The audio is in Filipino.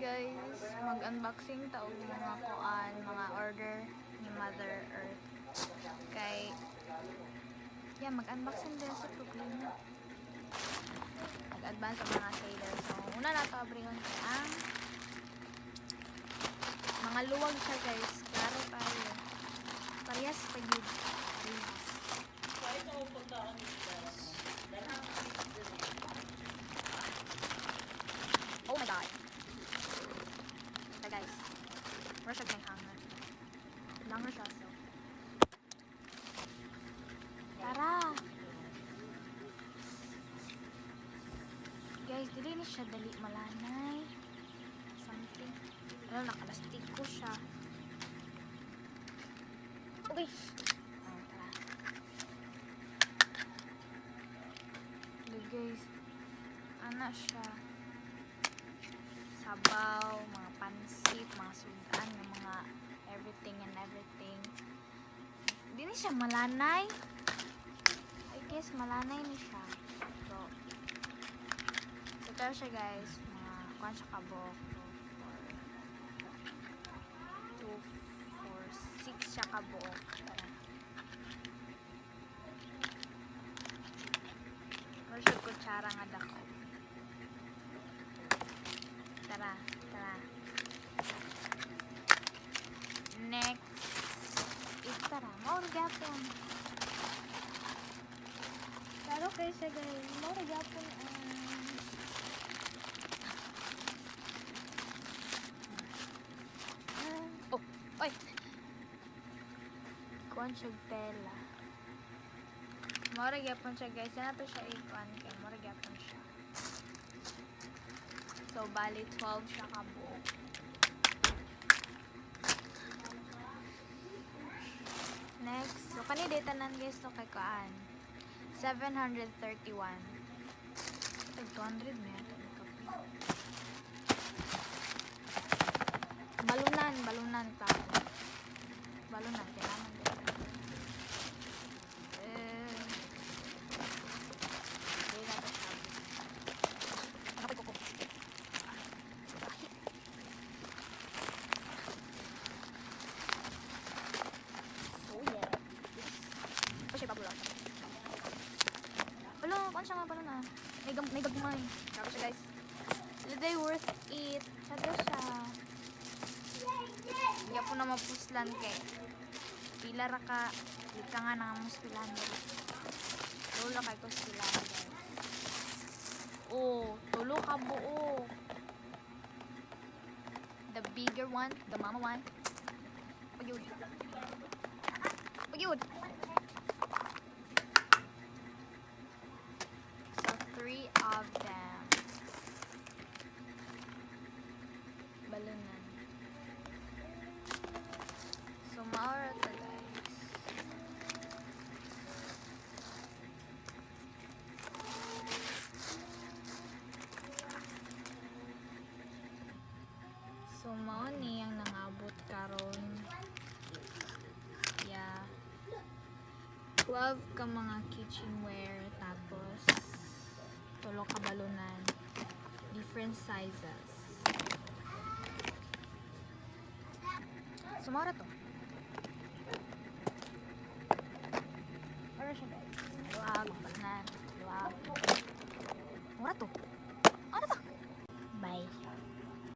guys, mag-unboxing ta og mga kuan, mga order ni Mother Earth. Kay yeah, mag-unboxing din sa problema. Mag-advance ang mga sailor. So, una na to abrihon kay ang mga luwag siya guys. Klaro tayo. Parehas pa yun. Parehas. Oh my god. Ito guys. Mura siya may hanger. Hanger siya so. Tara! Guys, dili ni siya dali malanay. Something. Ano, nakalastik ko siya. Okay. Oh, guys. Ano siya? Sabaw, mga pansit, mga sugaan, yung mga everything and everything. Hindi siya malanay. I guess malanay ni siya. So, so siya guys, mga kuhan siya kabok. 2, 4, 6 siya kabok. Pero siya kutsara nga dako. Tara, tara. Next is tara. Mauro gapon. Taro kayo siya guys. Mauro gapon ang... Ah, oh, oy! Kuhan siya tela. Mauro gapon siya guys. Yan na to siya ikuan kay. Mauro gapon siya. So, bali 12 siya kabuo. Next, so kani data nan guys to kay kaan. 731. Ito 200 na. Balunan, balunan pa. Balunan, kailangan din. Eh, hindi na ito sabi. Nakapit ko ko. Oh yeah. Oh, siya babulak. Kung siya nga pala na. May, gam may gagmay. Sabi siya guys. Today worth it. Sabi siya. Hindi po na mapuslan kay. Pila ra ka. Di ka nga nang muspilan. Tulo kay kuspilan guys. Oh, tulo ka buo. The bigger one, the mama one. Pagod. Pagod. So, So, mao ang nangabot karon. Yeah. 12 ka mga kitchenware tapos tulo ka balunan. Different sizes. Sumara to. Para siya guys. Luwag, balunan. Luwag. Mura to. Ano to? Bye.